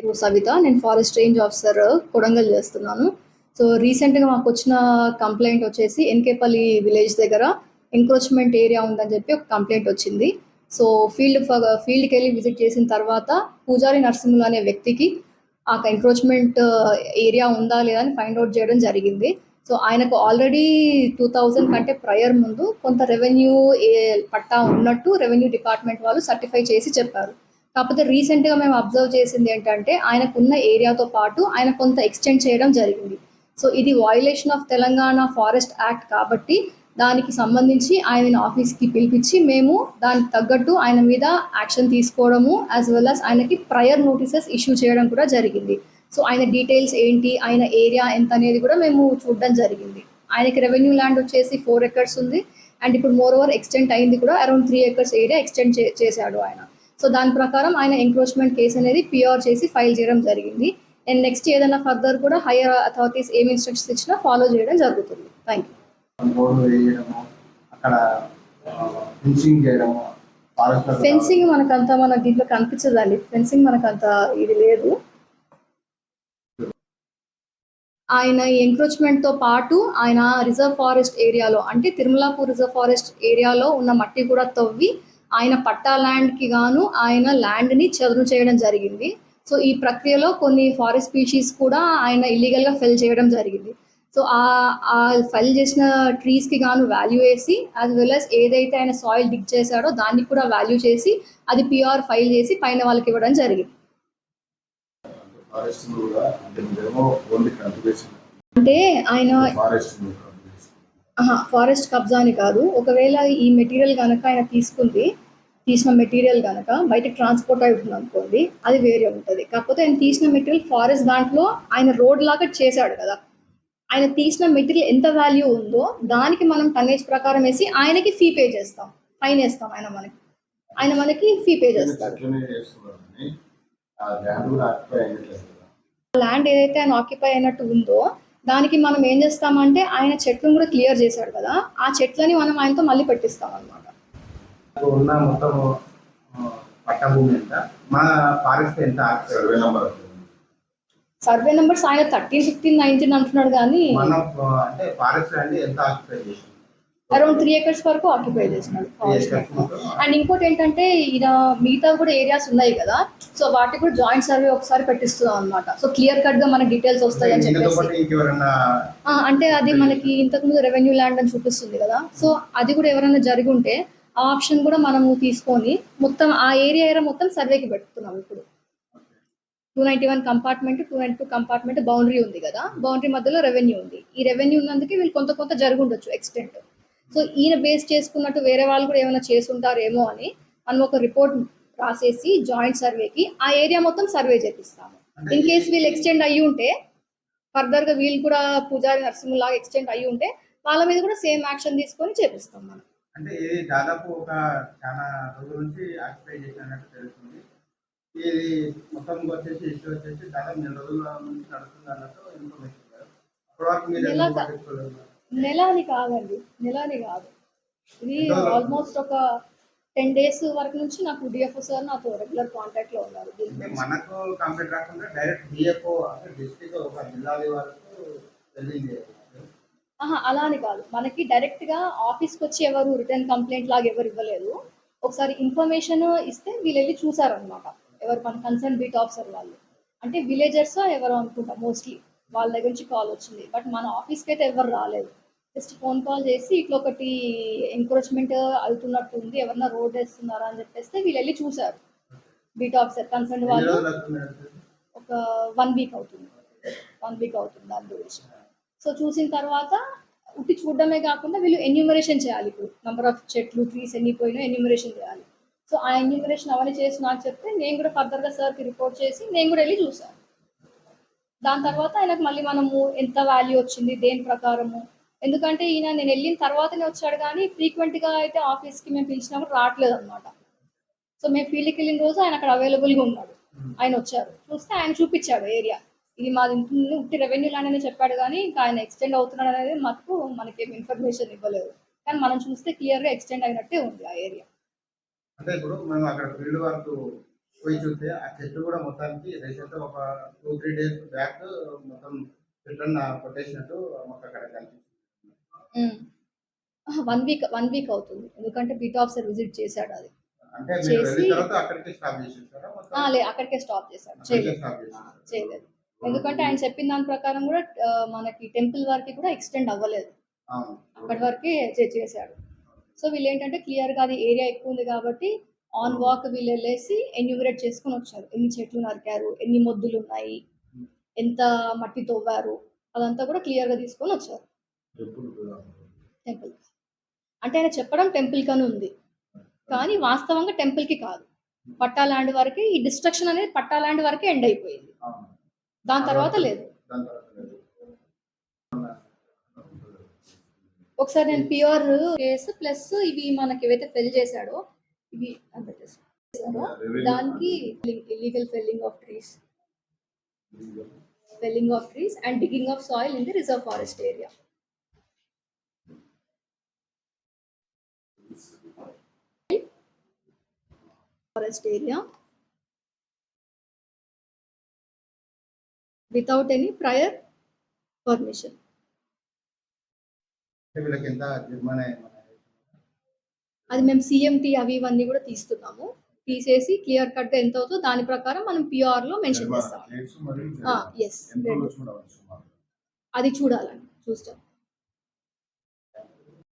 పేరు సవిత నేను forest range officer Kodangal చేస్తున్నాను. సో రీసెంట్గా మాకు వచ్చిన కంప్లైంట్ వచ్చేసి ఎన్కేపల్లి విలేజ్ దగ్గర ఎంక్రోచ్మెంట్ ఏరియా ఉందని చెప్పి ఒక కంప్లైంట్ వచ్చింది. సో ఫీల్డ్ ఫీల్డ్కి వెళ్ళి విజిట్ చేసిన తర్వాత పూజారి నర్సింహులు అనే వ్యక్తికి ఆ ఎంక్రోచ్మెంట్ uh, ఏరియా ఉందా లేదా అని ఫైండ్ అవుట్ చేయడం జరిగింది. సో ఆయనకు ఆల్రెడీ టూ థౌజండ్ కంటే ప్రయర్ ముందు కొంత రెవెన్యూ పట్టా ఉన్నట్టు రెవెన్యూ డిపార్ట్మెంట్ వాళ్ళు సర్టిఫై చేసి చెప్పారు. కాకపోతే రీసెంట్గా మేము అబ్జర్వ్ చేసింది ఏంటంటే ఆయనకున్న ఏరియాతో పాటు ఆయన కొంత ఎక్స్టెండ్ చేయడం జరిగింది. సో ఇది violation of Telangana forest act కాబట్టి దానికి సంబంధించి ఆయన ఆఫీస్కి పిలిపించి మేము దానికి తగ్గట్టు ఆయన మీద యాక్షన్ తీసుకోవడము యాజ్ వెల్ అస్ ఆయనకి ప్రయర్ నోటీసెస్ ఇష్యూ చేయడం కూడా జరిగింది. సో ఆయన డీటెయిల్స్ ఏంటి ఆయన ఏరియా ఎంత అనేది కూడా మేము చూడడం జరిగింది. ఆయనకి రెవెన్యూ ల్యాండ్ వచ్చేసి ఫోర్ ఎకర్స్ ఉంది. అండ్ ఇప్పుడు మోర్ ఓవర్ ఎక్స్టెండ్ అయింది కూడా around three acres area extend చేశాడు ఆయన. సో దాని ప్రకారం ఆయన ఎంక్రోచ్మెంట్ కేసు అనేది పిఆర్ చేసి ఫైల్ చేయడం జరిగింది. అండ్ నెక్స్ట్ ఏదైనా ఫర్దర్ కూడా హైయర్ అథారిటీస్ ఏమి ఇన్స్ట్రక్షన్స్ ఇచ్చినా ఫాలో చేయడం జరుగుతుంది. థ్యాంక్ యూ ఫెన్సింగ్ మనకంత మన దీంట్లో కనిపించదండి. ఫెన్సింగ్ మనకంత ఇది లేదు. ఆయన ఎంక్రోచ్మెంట్తో పాటు ఆయన రిజర్వ్ ఫారెస్ట్ ఏరియాలో అంటే తిరుమలాపూర్ రిజర్వ్ ఫారెస్ట్ ఏరియాలో ఉన్న మట్టి కూడా తవ్వి ఆయన పట్టా ల్యాండ్కి గాను ఆయన ల్యాండ్ని చదును చేయడం జరిగింది. సో ఈ ప్రక్రియలో కొన్ని ఫారెస్ట్ స్పీషీస్ కూడా ఆయన ఇల్లీగల్గా ఫెల్ చేయడం జరిగింది. సో ఆ ఆ ఫెల్ చేసిన ట్రీస్కి గాను వాల్యూ వేసి యాజ్ వెల్ అస్ ఏదైతే ఆయన సాయిల్ డిగ్ చేశాడో దానికి కూడా వాల్యూ చేసి అది పిఆర్ ఫైల్ చేసి పైన వాళ్ళకి ఇవ్వడం జరిగింది. అంటే ఆయన ఫారెస్ట్ కబ్జా అని కాదు. ఒకవేళ ఈ మెటీరియల్ కనుక ఆయన తీసుకుంది తీసిన మెటీరియల్ కనుక బయటకు ట్రాన్స్పోర్ట్ అవుతుంది అనుకోండి అది వేరే ఉంటుంది. కాకపోతే ఆయన తీసిన మెటీరియల్ ఫారెస్ట్ దాంట్లో ఆయన రోడ్ లాగా చేశాడు కదా. ఆయన తీసిన మెటీరియల్ ఎంత వాల్యూ ఉందో దానికి మనం టన్నేజ్ ప్రకారం వేసి ఆయనకి ఫీ పే చేస్తాం. ఫైన్ వేస్తాం ఆయన మనకి. ఆయన మనకి ఫీ పే చేస్తాడు. ల్యాండ్ ఏదైతే ఆయన ఆక్యుపై అయినట్టు ఉందో దానికి మనం ఏం చేస్తామంటే ఆయన చెట్లను కూడా క్లియర్ చేశాడు కదా ఆ చెట్లని మనం ఆయనతో మళ్ళీ పెట్టిస్తాం అనమాట ఉన్న మొత్తం పట్ట భూమి ఎంత? మన ఫారెస్ట్ ఎంత సర్వే నెంబర్ సర్వే నెంబర్స్ ఆయన థర్టీన్ ఫిఫ్టీన్ నైన్టీన్ అంటున్నాడు కానీ మన అంటే ఫారెస్ట్ ఎంత ఆక్యుపై అరౌండ్ త్రీ ఎకర్స్ వరకు ఆక్యుపై చేసినాడు అండ్ ఇంకోటి ఏంటంటే ఈయన మిగతా కూడా ఏరియాస్ ఉన్నాయి కదా సో వాటికి కూడా జాయింట్ సర్వే ఒకసారి పెట్టిస్తున్నాం అనమాట సో క్లియర్ కట్గా మనకి డీటెయిల్స్ వస్తాయి అని చెప్పేసి. అంటే అది మనకి ఇంతకుముందు రెవెన్యూ ల్యాండ్ అని చూపిస్తుంది కదా. సో అది కూడా ఎవరైనా జరిగి ఉంటే ఆ ఆప్షన్ కూడా మనము తీసుకొని మొత్తం ఆ ఏరియా ఏరియా మొత్తం సర్వేకి పెడుతున్నాం ఇప్పుడు. Two ninety one compartment two ninety two compartment boundary ఉంది కదా. బౌండరీ మధ్యలో రెవెన్యూ ఉంది. ఈ రెవెన్యూ ఉన్నందుకే వీళ్ళు కొంత కొంత జరిగి ఉండొచ్చు ఎక్స్టెంట్ సో ఈయన బేస్ చేసుకున్నట్టు వేరే వాళ్ళు కూడా ఏమైనా చేసుంటారేమో అని మనం ఒక రిపోర్ట్ రాసేసి జాయింట్ సర్వేకి ఆ ఏరియా మొత్తం సర్వే చేపిస్తాము. ఇన్ కేస్ వీళ్ళు ఎక్స్టెండ్ అయ్యి ఉంటే ఫర్దర్గా వీళ్ళు కూడా పూజారి నరసింహలాగా ఎక్స్టెండ్ అయ్యి ఉంటే వాళ్ళ మీద కూడా సేమ్ యాక్షన్ తీసుకొని చేపిస్తాం మనం. అంటే ఇది దాదాపు ఒక చాలా రోజుల నుంచి ఆక్యుపై చేసినట్టు తెలుస్తుంది. ఇది మొత్తం వచ్చేసి ఇష్యూ వచ్చేసి దాదాపు నెల రోజుల నుంచి నడుస్తుంది అన్నట్టు ఇన్ఫర్మేషన్ అప్పటి వరకు మీరు నెల అని కాదండి నెల అని కాదు. ఇది? ఆల్మోస్ట్ ఒక టెన్ డేస్ వరకు నుంచి నాకు డిఎఫ్ఓ సార్ నాతో రెగ్యులర్ కాంటాక్ట్లో ఉన్నారు. మనకు కంప్లీట్ రాకుండా డైరెక్ట్ డిఎఫ్ఓ అంటే డిస్ట్రిక్ట్ ఒక జిల్లా ఆహా అలా అని కాదు. మనకి డైరెక్ట్గా ఆఫీస్కి వచ్చి ఎవరు రిటర్న్ కంప్లైంట్ లాగా ఎవరు ఇవ్వలేదు. ఒకసారి ఇన్ఫర్మేషన్ ఇస్తే వీళ్ళు వెళ్ళి చూసారనమాట ఎవరు మన కన్సర్న్ బీట్ ఆఫీసర్ వాళ్ళు. అంటే విలేజర్స్ ఎవరు అనుకుంటా మోస్ట్లీ వాళ్ళ దగ్గర నుంచి కాల్ వచ్చింది. బట్ మన ఆఫీస్కి అయితే ఎవరు రాలేదు. జస్ట్ ఫోన్ కాల్ చేసి ఇట్లా ఒకటి ఎంకరేజ్మెంట్ అవుతున్నట్టు ఉంది. ఎవరన్నా రోడ్ వేస్తున్నారా అని చెప్పేస్తే వీళ్ళు వెళ్ళి చూసారు బీట్ ఆఫీసర్ కన్సర్న్ వాళ్ళు? ఒక వన్ వీక్ అవుతుంది. వన్ వీక్ అవుతుంది దాని గురించి. సో చూసిన తర్వాత ఉట్టి చూడడమే కాకుండా వీళ్ళు ఎన్యూమరేషన్ చేయాలి ఇప్పుడు. నెంబర్ ఆఫ్ చెట్లు ట్రీస్ ఎన్ని పోయినా ఎన్యూమరేషన్ చేయాలి. సో ఆ ఎన్యూమరేషన్ అవన్నీ చేసి నాకు చెప్తే నేను కూడా ఫర్దర్గా సార్కి రిపోర్ట్ చేసి నేను కూడా వెళ్ళి చూసాను దాని తర్వాత ఆయనకు మళ్ళీ మనము ఎంత వాల్యూ వచ్చింది దేని ప్రకారము ఎందుకంటే ఈయన నేను వెళ్ళిన తర్వాతనే వచ్చాడు కానీ ఫ్రీక్వెంట్గా అయితే ఆఫీస్కి మేము పిలిచినప్పుడు రావట్లేదు అనమాట సో మేము ఫీల్డ్కి వెళ్ళిన రోజు ఆయన అక్కడ అవైలబుల్గా ఉన్నాడు. ఆయన వచ్చారు. చూస్తే ఆయన చూపించాడు ఏరియా ఇది మాది ఉట్టి రెవెన్యూ ల్యాండ్ అని చెప్పాడు కానీ ఇంకా ఆయన ఎక్స్టెండ్ అవుతున్నాడు అనేది మాకు మనకేం ఇన్ఫర్మేషన్ ఇవ్వలేదు. కానీ మనం చూస్తే క్లియర్గా ఎక్స్టెండ్ అయినట్టే ఉంది ఆ ఏరియా అంటే ఇప్పుడు మనం అక్కడ ఫీల్డ్ వరకు పోయి చూస్తే ఆ చెట్టు కూడా మొత్తానికి రీసెంట్ ఒక టూ త్రీ డేస్ బ్యాక్ మొత్తం చెట్లను కొట్టేసినట్టు మాకు అక్కడ కనిపిస్తుంది వన్ వీక్ వన్ వీక్ అవుతుంది. ఎందుకంటే బీట్ ఆఫీసర్ విజిట్ చేశాడు అది. చేసి- లే అక్కడికే స్టాప్ చేశాడు. చేయలేదు? చేయలేదు. ఎందుకంటే ఆయన చెప్పిన దాని ప్రకారం కూడా మనకి టెంపుల్ వరకు కూడా ఎక్స్టెండ్ అవ్వలేదు. అక్కడి వరకే చేశాడు. సో వీళ్ళు ఏంటంటే క్లియర్గా అది ఏరియా ఎక్కువ ఉంది కాబట్టి ఆన్ వాక్ వీళ్ళు వెళ్ళేసి ఎన్యూమరేట్ చేసుకొని వచ్చారు. ఎన్ని చెట్లు నరికారు ఎన్ని మొద్దులు ఉన్నాయి ఎంత మట్టి తవ్వారు అదంతా కూడా క్లియర్గా తీసుకొని వచ్చారు. టెంపుల్ అంటే ఆయన చెప్పడం టెంపుల్ కని ఉంది. కానీ వాస్తవంగా టెంపుల్కి కాదు. పట్టా ల్యాండ్ వరకే ఈ డిస్ట్రక్షన్ అనేది పట్టా ల్యాండ్ వరకే ఎండ్ అయిపోయింది. దాని తర్వాత లేదు. ఒకసారి నేను ప్యూర్ కేసు ప్లస్ ఇవి మనకి ఏవైతే ఫెల్ చేశాడో ఇవి అంత దానికి illegal felling of trees felling of trees and digging of soil in the reserve forest area forest area without any prior permission? అది మేము సిఎంటి అవి ఇవన్నీ కూడా తీస్తున్నాము. తీసేసి క్లియర్ కట్ ఎంత అవుతుందో దాని ప్రకారం మనం పిఆర్లో మెన్షన్ చేస్తాం ఎస్ అది చూడాలండి చూస్తాం.